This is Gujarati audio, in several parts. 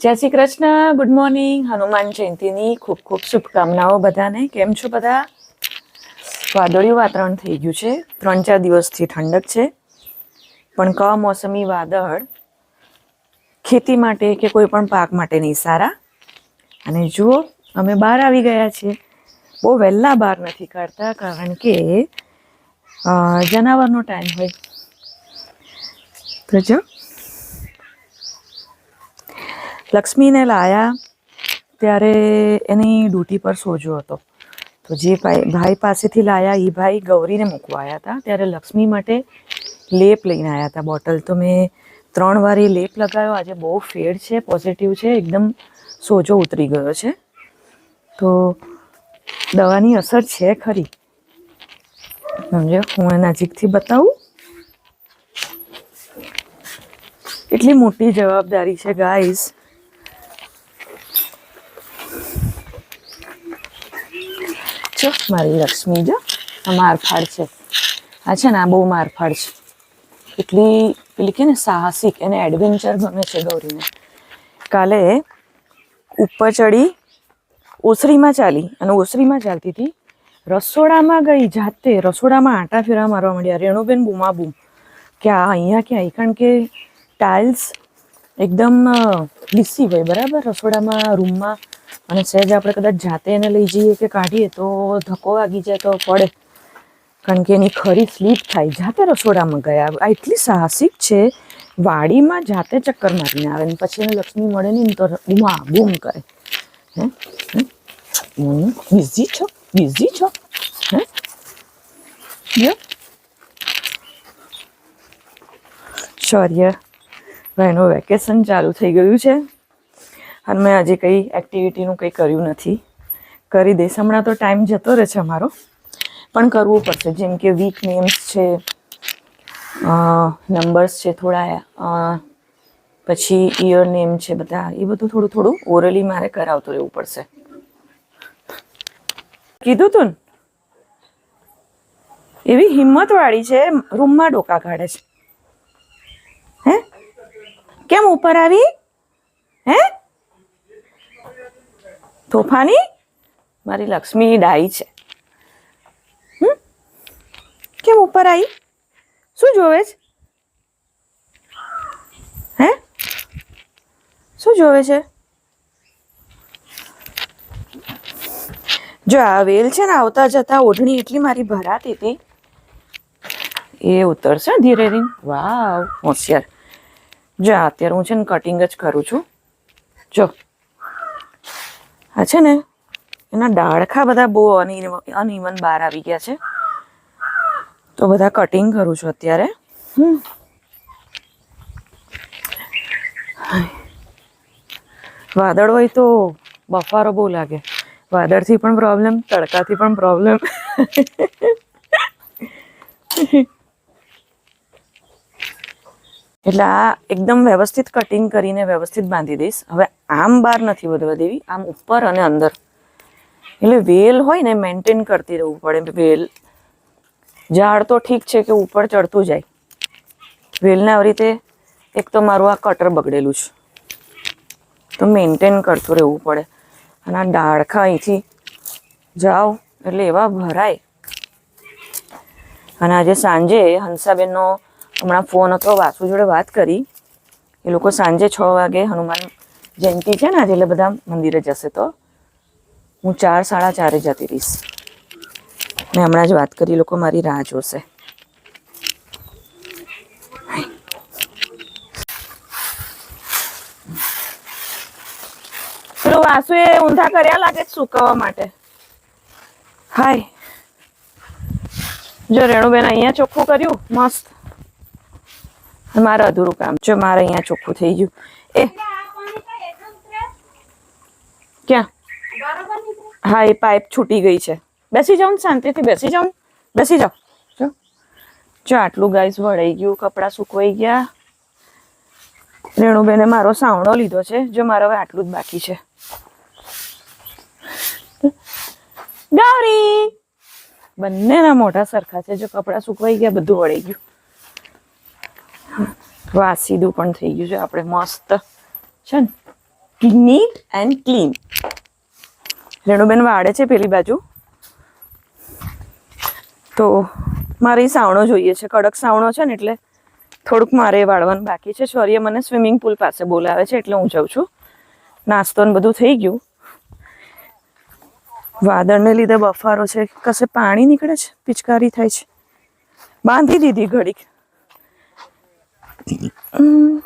જય શ્રી કૃષ્ણ, ગુડ મોર્નિંગ. હનુમાન જયંતીની ખૂબ ખૂબ શુભકામનાઓ બધાને. કેમ છો બધા? વાદળિયું વાતાવરણ થઈ ગયું છે. ત્રણ ચાર દિવસથી ઠંડક છે. પણ કમોસમી વાદળ ખેતી માટે કે કોઈ પણ પાક માટે નહીં સારા. અને જુઓ, અમે બહાર આવી ગયા છીએ. બહુ વહેલા બહાર નથી કાઢતા, કારણ કે જનાવરનો ટાઈમ હોય. તો જો લક્ષ્મીને લાયા ત્યારે એની ડ્યુટી પર સોજો હતો. તો જે ભાઈ પાસેથી લાયા એ ભાઈ ગૌરીને મૂકવા આવ્યા હતા. ત્યારે લક્ષ્મી માટે લેપ લઈને આવ્યા હતા. બોટલ તો મેં ત્રણ વાર એ લેપ લગાવ્યો આજે બહુ ફેડ છે, પોઝિટિવ છે, એકદમ સોજો ઉતરી ગયો છે. તો દવાની અસર છે ખરી. સમજો? હું નજીકથી બતાવું. એટલી મોટી જવાબદારી છે ગાઈઝ જો મારી લક્ષ્મી જો, આ મારફાડ છે. આ છે ને, આ બહુ મારફાડ છે. એટલી પેલી કે ને સાહસિક એને એડવેન્ચર ગમે છે ગૌરીને. કાલે ઉપર ચડી, ઓસરીમાં ચાલી, અને ઓસરીમાં ચાલતી હતી, રસોડામાં ગઈ, જાતે રસોડામાં આટા ફેરા મારવા માંડ્યા, રેણુબેન બૂમા બૂમ. કે આ અહીંયા ક્યાંય કારણ કે ટાઇલ્સ એકદમ લીસી હોય, બરાબર? રસોડામાં રૂમમાં અને સહેજ આપણે કદાચ જાતે એને લઈ જઈએ કે કાઢીએ તો ધક્કો વાગી જાય તો પડે. કારણ કે એની ખરી સ્લીપ થાય. જાતે રસોડામાં ગયા. આ એટલી સાહસિક છે. વાડીમાં જાતે ચક્કર મારીને આવે ને પછી એને લક્ષ્મી મળે નહીં તો બૂમા, બૂમ કરે. હે? બિઝી છો? બિઝી છો? હે? શૌર્ય. ભાઈનું વેકેશન ચાલુ થઈ ગયું છે. અને મેં હજી કંઈ એક્ટિવિટીનું કંઈ કર્યું નથી. કરી દઈશ. હમણાં તો ટાઈમ જતો રહે છે અમારો. પણ કરવું પડશે. જેમ કે વીક નેમ્સ છે નંબર્સ છે થોડા પછી ઇયર નેમ છે બધા. એ બધું થોડું થોડું ઓરલી મારે કરાવતું રહેવું પડશે. કીધું તું એવી હિંમતવાળી છે, રૂમમાં ડોકા કાઢે છે. હે? કેમ ઉપર આવી? હે? તોફાની? મારી લક્ષ્મી ડાઈ છે? કેમ ઉપર આવી? શું જોવે છે? હે? શું જોવે છે? જો આ વેલ છે ને, આવતા જતા ઓઢણી એટલી મારી ભરાતી હતી. એ ઉતરશે ધીરે ધીરે? વાવ, હોશિયાર. જો અત્યારે હું છે ને કટિંગ જ કરું છું. જો. આ છે ને, એના ડાળખા બધા બહુ અનઇવન બહાર આવી ગયા છે. તો બધા કટિંગ કરું છું અત્યારે. હમ. વાદળ હોય તો બફારો બહુ લાગે. વાદળથી પણ પ્રોબ્લેમ તડકાથી પણ પ્રોબ્લેમ એટલે આ એકદમ વ્યવસ્થિત કટિંગ કરીને વ્યવસ્થિત બાંધી દઈશ. હવે આમ બાર નથી વધવા દેવી, આમ ઉપર અને અંદર. એટલે વેલ હોય ને મેન્ટેન કરતી રહેવું પડે. વેલ, ઝાડ તો ઠીક છે કે ઉપર ચડતું જાય. વેલને આવી રીતે એક તો મારું આ કટર બગડેલું છે. તો મેન્ટેન કરતું રહેવું પડે. અને આ ડાળખા અહીંથી જાઓ, એટલે એવા ભરાય. અને આજે સાંજે હંસાબેનનો હમણાં ફોન હતો, વાસુ જોડે વાત કરી. એ લોકો સાંજે છ વાગે હનુમાન જયંતિ છે ને આજે, એટલે બધા મંદિરે જશે તો. હું ચાર, સાડા ચારે જતી રહીશ. મેં હમણાં જ વાત કરી લોકો મારી રાહ જોશે. પેલું એ ઊંધા કર્યા લાગે સુકવવા માટે. હાય. જો રેણુબેન અહીંયા ચોખ્ખું કર્યું, મસ્ત. મારે અધૂરું કામ. છે મારે અહીંયા ચોખ્ખું થઈ ગયું. એ. ક્યાં? હા એ પાઇપ છૂટી ગઈ છે. બેસી જાઉં શાંતિથી બેસી જાઉં બેસી જાઓ. જો જો આટલું ગાઈસ વળાઈ ગયું કપડાં સુકવાઈ ગયા. રેણુબેને મારો સાવણો લીધો છે. જો મારો હવે આટલું જ બાકી છે. ગૌરી! બંનેના મોઢા સરખા છે. જો કપડાં સુકવાઈ ગયા બધું વળી ગયું. વાસીદું પણ થઈ ગયું છે. આપણે મસ્ત છે ને નીટ એન્ડ ક્લીન રેણુબેન વાળે છે પેલી બાજુ. તો મારે સાવણો જોઈએ છે. કડક સાવણો છે ને એટલે થોડુંક મારે વાળવાનું બાકી છે. શૌર્ય મને સ્વિમિંગ પુલ પાસે બોલાવે છે એટલે હું જાઉં છું. નાસ્તો ને બધું થઈ ગયું. વાદળને લીધે બફારો છે. કશે પાણી નીકળે છે? પિચકારી થાય છે. બાંધી દીધી ઘડીક. うん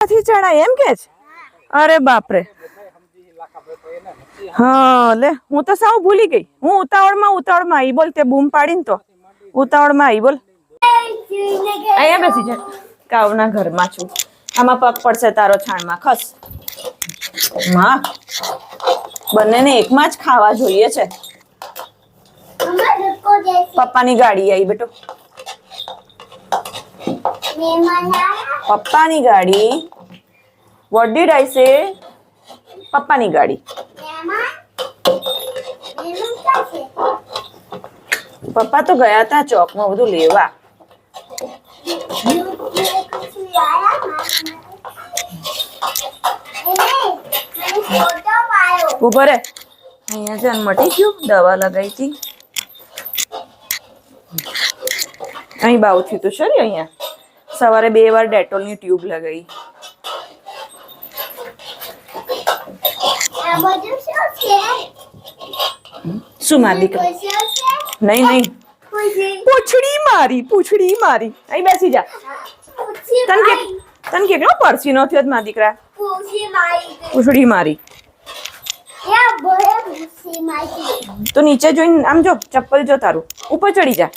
હાથી ચણા એમ કે છે? અરે બાપરે. હા, લે, હું તો સાવ ભૂલી ગઈ. હું ઉતાવળમાં ઉતાવળમાં આવી. બોલ, તે બૂમ પાડીને તો. ઉતાવળમાં આવી, બોલ. અહીંયા બેસી જા. કાવના ઘરમાં છું. આમાં પગ પડશે તારો છાણમાં. ખસ. માં. બંનેને એકમાં જ ખાવા જોઈએ છે. પપ્પાની ગાડી આવી બેટો. પપ્પાની ગાડી. વોટ ડીડ આઈ સે પપ્પાની ગાડી. પપ્પા તો ગયા હતા ચોકમાં બધું લેવા. ઊભો રે. અહીંયા મટી ગયું દવા લગાવી હતી. અહીં બાવ થયું હતું છે ને અહીંયા? સવારે બે વાર ડેટોલની ટ્યુબ લગાવી શું મારી દીકરા? નહીં નહીં. પૂછડી મારી પૂછડી મારી. અહીં બેસી જા. તને કે તને કેટલો પરસીનો થયો છે. મારા. દીકરા પૂછડી મારી. તો નીચે જોઈને આમ જો ચપ્પલ જો તારું. ઉપર ચડી જા.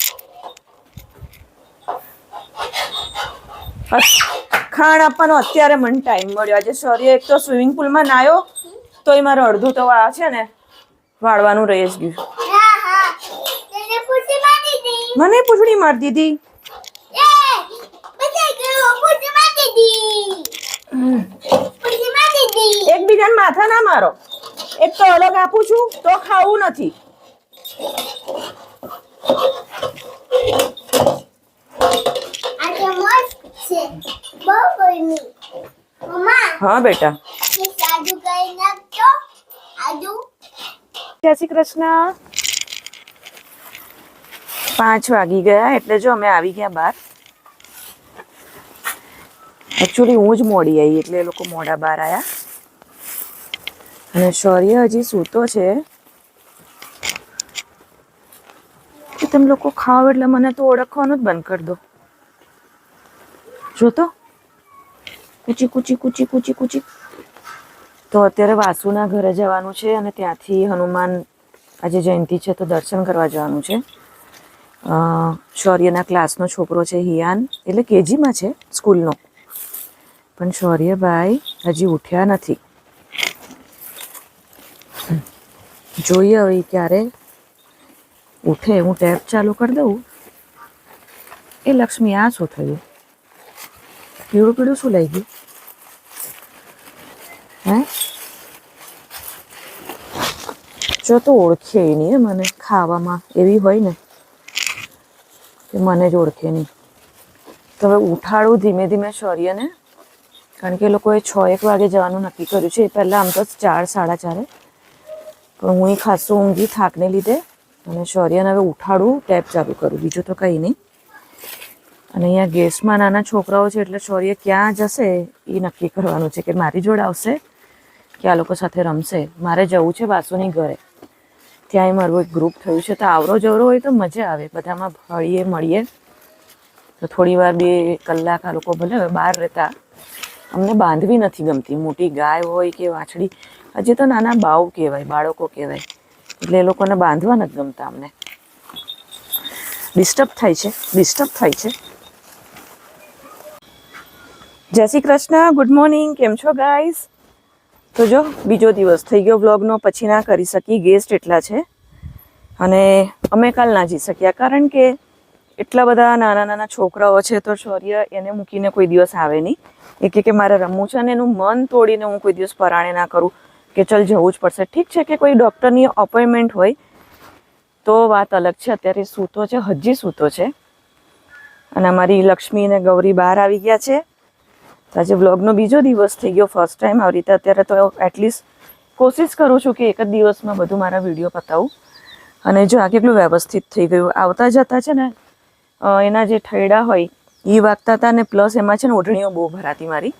ખાણ આપવાનો અત્યારે મને ટાઈમ મળ્યો. આજે સોરી એક તો સ્વિમિંગ પુલમાં નાયો એ મારો અડધું તો આ છે ને વાળવાનું રહી જ ગયું. મને પૂછડી મારી દીધી. એકબીજાને માથા ના મારો. એક તો અલગ આપું છું તો ખાવું નથી. છે. બહુ ગરમી મમ્મા હા બેટા. એ સાદુ કરી નાખજો આજુ જય શ્રી કૃષ્ણ. પાંચ વાગી ગયા એટલે જો અમે આવી ગયા બહાર એકચ્યુઅલી હું જ મોડી આવી એટલે એ લોકો મોડા બહાર આવ્યા અને શૌર્ય હજી સૂતો છે. કે તમે લોકો ખાઓ એટલે મને તો ઓળખવાનું જ બંધ કરી દો. જો તો કૂચી કૂચી કૂચી કૂચી કૂચી. તો અત્યારે વાસુના ઘરે જવાનું છે અને ત્યાંથી હનુમાન આજે જયંતિ છે તો દર્શન કરવા જવાનું છે. શૌર્યના ક્લાસનો છોકરો છે હિયાન, એટલે કેજીમાં છે સ્કૂલનો. પણ શૌર્યભાઈ હજી ઉઠ્યા નથી. જોઈએ હવે ક્યારે ઉઠે. હું ટેપ ચાલુ કરી દઉં. એ લક્ષ્મી આ શું થયું? પીળું પીળું શું લઈ ગયું? હે? જો તો ઓળખે નહીં એ મને ખાવામાં, એવી હોય ને કે મને જ ઓળખે નહીં. તો હવે ઉઠાડું ધીમે ધીમે શૌર્યને કારણ કે એ લોકોએ છ એક વાગે જવાનું નક્કી કર્યું છે. એ પહેલાં આમ તો ચાર, સાડા ચારે. પણ હું ખાસું ઊંઘી થાકને લીધે અને શૌર્યને હવે ઉઠાડું, ટેપ ચાલુ કરું. બીજું તો કંઈ નહીં. અને અહીંયા ગેસમાં નાના છોકરાઓ છે એટલે શૌર્ય ક્યાં જશે એ નક્કી કરવાનું છે કે મારી જોડે આવશે કે આ લોકો સાથે રમશે. મારે જવું છે વાસુની ઘરે. ત્યાંય મારું એક ગ્રુપ થયું છે. તો આવરો જવરો હોય તો મજા આવે. બધામાં ભળીએ, મળીએ. તો થોડી વાર બે કલાક આ લોકો ભલે હવે બહાર રહેતા. અમને બાંધવી નથી ગમતી. મોટી ગાય હોય કે વાછડી. હજી તો નાના બાવ કહેવાય, બાળકો કહેવાય. એટલે એ લોકોને બાંધવા નથી ગમતા અમને. ડિસ્ટર્બ થાય છે. ડિસ્ટર્બ થાય છે. જય શ્રી કૃષ્ણ ગુડ મોર્નિંગ કેમ છો ગાઈઝ તો જો, બીજો દિવસ થઈ ગયો વ્લોગનો પછી ના કરી શકી ગેસ્ટ એટલા છે. અને અમે કાલ ના જઈ શક્યા, કારણ કે એટલા બધા નાના નાના છોકરાઓ છે તો શૌર્ય એને મૂકીને કોઈ દિવસ આવે નહીં. એ કે મારે રમવું છે અને એનું મન તોડીને હું કોઈ દિવસ પરાણે ના કરું. કે ચલ જવું જ પડશે. ઠીક છે કે કોઈ ડૉક્ટરની અપોઇન્ટમેન્ટ હોય, તો વાત અલગ છે. અત્યારે સૂતો છે, હજી સૂતો છે. અને અમારી લક્ષ્મી અને ગૌરી બહાર આવી ગયા છે. તો આજે વ્લોગનો બીજો દિવસ થઈ ગયો ફર્સ્ટ ટાઈમ આવી રીતે. અત્યારે તો એટલીસ્ટ કોશિશ કરું છું કે એક જ દિવસમાં બધું મારા વીડિયો પતાવું. અને જો આ કેટલું વ્યવસ્થિત થઈ ગયું. આવતા જતા છે ને એના જે ઠૈડા હોય એ વાગતા હતા ને પ્લસ એમાં છે ને ઓઢણીઓ બહુ ભરાતી મારી.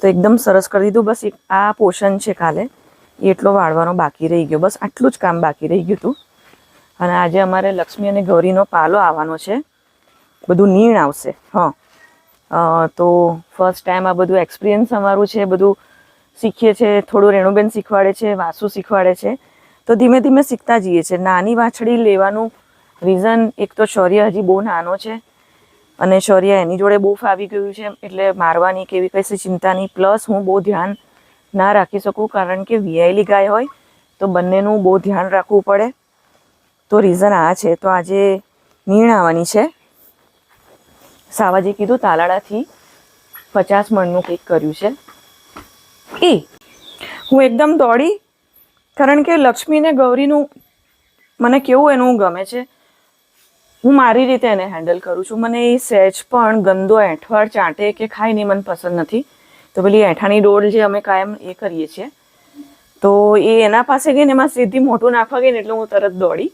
તો એકદમ સરસ કરી દીધું. બસ એક, આ પોર્શન છે કાલે. એ એટલો વાળવાનો બાકી રહી ગયો. બસ આટલું જ કામ બાકી રહી ગયું હતું. અને આજે અમારે લક્ષ્મી અને ગૌરીનો પાલો આવવાનો છે. બધું નીણ આવશે. હા. તો ફર્સ્ટ ટાઈમ આ બધું એક્સપિરિયન્સ અમારું છે, બધું શીખીએ છીએ થોડું રેણુબેન શીખવાડે છે, વાસુ શીખવાડે છે. તો ધીમે ધીમે શીખતા જઈએ છીએ. નાની વાછડી લેવાનું રીઝન એક તો શૌર્ય હજી બહુ નાનો છે અને શૌર્ય એની જોડે બહુ ફાવી ગયું છે, એટલે મારવાની કે એવી કઈ ચિંતા પ્લસ હું બહુ ધ્યાન ના રાખી શકું કારણ કે વીઆઈલી ગાય હોય, તો બંનેનું બહુ ધ્યાન રાખવું પડે. તો રીઝન આ છે. તો આજે નીણ આવવાની છે. સાવાજી કીધું, તાલાળાથી પચાસ મણનું કંઈક કર્યું છે. એ, હું એકદમ દોડી, કારણ કે લક્ષ્મી ને ગૌરીનું મને કેવું એનું ગમે છે. હું મારી રીતે એને હેન્ડલ કરું છું. મને એ સહેજ પણ ગંદો એંઠવાડ ચાટે કે ખાય નહીં, મને પસંદ નથી. તો પેલી એંઠાની ડોળ જે અમે કાયમ એ કરીએ છીએ. તો એ એના પાસે ગઈને એમાં સીધી મોટું નાખવા ગઈ ને એટલે હું તરત દોડી.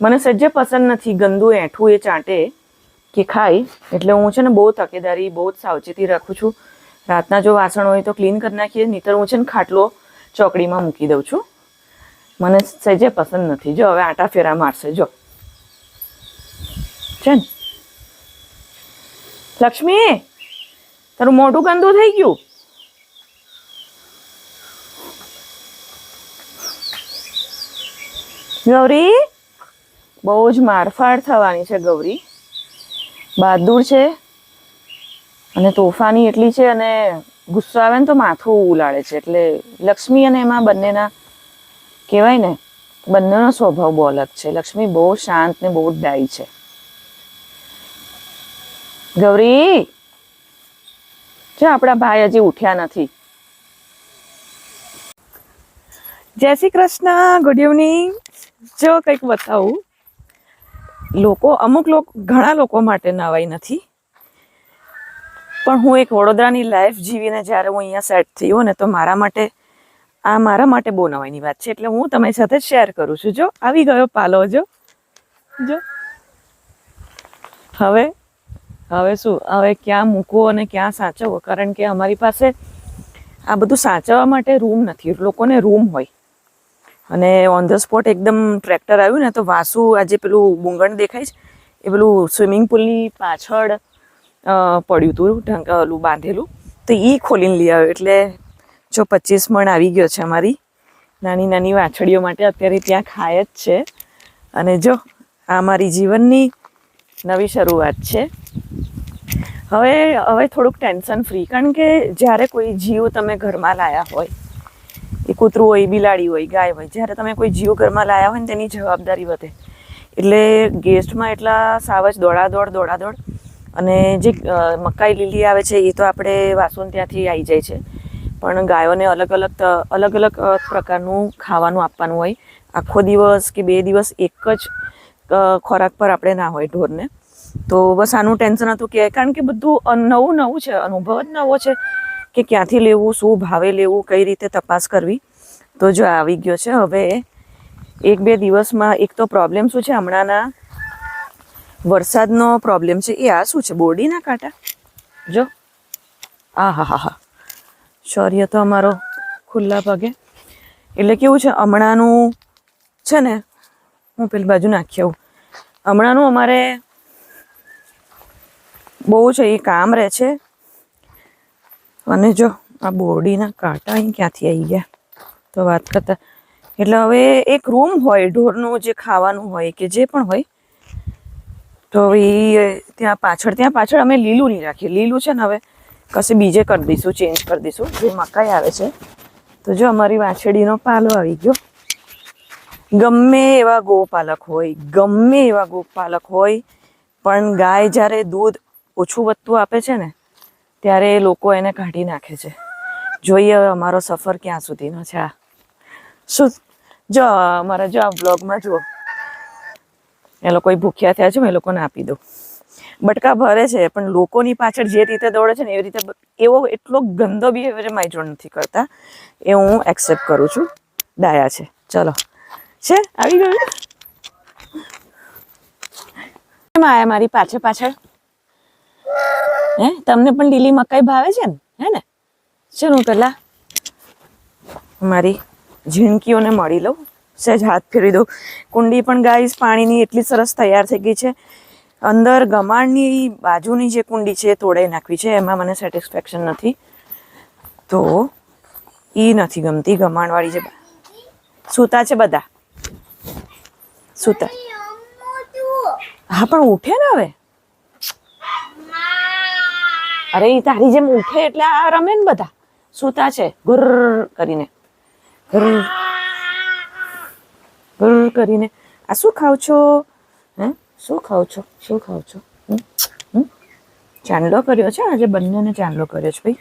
મને સજ્જે પસંદ નથી ગંદુ એઠું એ ચાટે. કે ખાય એટલે હું છે ને બહુ તકેદારી, બહુ જ સાવચેતી રાખું છું. રાતના જો વાસણ હોય તો ક્લીન કરી નાખીએ, નહીતર હું છે ને ખાટલો ચોકડીમાં મૂકી દઉં છું. મને સહેજે પસંદ નથી. જો, હવે આટા ફેરા મારશે, જો. છે ને? લક્ષ્મી, તારું મોઢું ગંદુ થઈ ગયું. ગૌરી, બહુ જ મારફાડ થવાની છે ગૌરી. બહાદુર છે અને તોફાની એટલી છે અને ગુસ્સો આવે ને તો માથું ઉલાળે છે. એટલે લક્ષ્મી અને એમાં બંનેના કહેવાય ને, બંનેનો સ્વભાવ બહુ અલગ છે. લક્ષ્મી બહુ શાંત ને બહુ ડાઈ છે. ગૌરી! જો આપણા ભાઈ હજી ઉઠ્યા નથી. જય શ્રી કૃષ્ણ, ગુડ ઇવનિંગ. જો કંઈક બતાવું લોકો, અમુક લોકો, ઘણા લોકો માટે નવાઈ નથી. પણ હું એક વડોદરાની લાઈફ જીવીને જ્યારે હું અહીંયા સેટ થયો ને તો મારા માટે, આ મારા માટે બહુ નવાઈની વાત છે. એટલે હું તમારી સાથે શેર કરું છું. જો, આવી ગયો પાલો, જો. જો. હવે હવે શું? હવે ક્યાં મૂકવો અને ક્યાં સાચવવો? કારણ કે અમારી પાસે આ બધું સાચવવા માટે રૂમ નથી. લોકોને રૂમ હોય. અને ઓન ધ સ્પોટ એકદમ ટ્રેક્ટર આવ્યું ને, તો વાસુ આજે પેલું બુંગણ દેખાય છે, એ પેલું સ્વિમિંગ પુલની પાછળ પડ્યું હતું ઢંકાલું બાંધેલું. તો એ ખોલીને લઈ આવ્યો, એટલે જો પચીસ મણ આવી ગયો છે અમારી. નાની નાની વાછડીઓ માટે અત્યારે ત્યાં ખાય જ છે. અને જો, આ મારી જીવનની નવી શરૂઆત છે. હવે હવે થોડુંક ટેન્શન ફ્રી કારણ કે જ્યારે કોઈ જીવ તમે ઘરમાં લાયા હોય એ કૂતરું હોય બિલાડી હોય ગાય હોય, જ્યારે તમે કોઈ જીવ ઘરમાં લાયા હોય ને તેની જવાબદારી વધે. એટલે ગેસ્ટમાં એટલા સાવજ દોડાદોડ દોડાદોડ. અને જે મકાઈ લીલી આવે છે, એ તો આપણે વાસણ ત્યાંથી આવી જાય છે. પણ ગાયોને અલગ અલગ અલગ અલગ પ્રકારનું ખાવાનું આપવાનું હોય. આખો દિવસ કે બે દિવસ એક જ ખોરાક પર આપણે ના હોય ઢોરને. તો બસ આનું ટેન્શન હતું કે, કારણ કે બધું નવું નવું છે, અનુભવ જ નવો છે. કે ક્યાંથી લેવું, શું ભાવે લેવું, કઈ રીતે તપાસ કરવી. તો જો આવી ગયો છે. હવે એક બે દિવસમાં એક તો પ્રોબ્લેમ શું છે? હમણાંના વરસાદનો પ્રોબ્લેમ છે. એ આ શું છે? બોરડીના કાંટા? જો. આ હા હા હા શૌર્ય તો અમારો ખુલ્લા પગે. એટલે કેવું છે? હમણાંનું છે ને, હું પેલી બાજુ નાખી આવું. હમણાંનું અમારે બહુ છે, એ કામ રહે છે. અને જો આ બોરડીના કાંટા અહીં ક્યાંથી આવી ગયા? તો વાત કરતા એટલે હવે એક રૂમ હોય, ઢોરનું જે ખાવાનું હોય, કે જે પણ હોય. તો હવે ઈ ત્યાં પાછળ ત્યાં પાછળ અમે લીલું નહીં રાખીએ. લીલું છે ને હવે કશે બીજે કરી દઈશું ચેન્જ કરી દઈશું. જે મકાઈ આવે છે. તો જો અમારી વાછડીનો પાલો આવી ગયો. ગમે એવા ગોપાલક હોય, ગમે એવા ગોપાલક હોય, પણ ગાય જ્યારે દૂધ ઓછું વધતું આપે છે ને ત્યારે એ લોકો એને કાઢી નાખે છે. જોઈએ હવે અમારો સફર ક્યાં સુધીનો છે આ. શું? જો, અમારા જો આ બ્લોગમાં જુઓ. એ લોકો ભૂખ્યા થયા છે, હું એ લોકોને આપી દઉં. બટકા ભરે છે, પણ લોકોની પાછળ જે રીતે દોડે છે ને એવી રીતે એવો એટલો ગંદો બિહેવિયર મારી જોડે નથી કરતા. એ હું એક્સેપ્ટ કરું છું. ડાયા છે. ચલો. છે? આવી ગયું કેમ આયા મારી પાછળ પાછળ? હે? તમને પણ લીલી મકાઈ ભાવે છે ને? હે ને? ચલો પેલા મારી ઝીણકીઓને મળી લઉં. સહેજ હાથ ફેરવી દઉં. કુંડી પણ ગાઈસ પાણીની એટલી સરસ તૈયાર થઈ ગઈ છે. અંદર ગમાણની બાજુની જે કુંડી છે એ તોડાઈ નાખવી છે. એમાં મને સેટિસ્ફેક્શન નથી. તો એ નથી ગમતી ગમાણવાળી જે સૂતા છે બધા? સૂતા. હા પણ ઉઠે ને હવે? અરે એ તારી જેમ ઉઠે એટલે આ રમે ને બધા. સૂતા છે. ગુર કરીને. ગુર. ગુર કરીને. આ શું ખાવ છો? હે? શું ખાવ છો? શું ખાવ છો? ચાંદલો કર્યો છે? આજે બંનેને ચાંદલો કર્યો છે ભાઈ.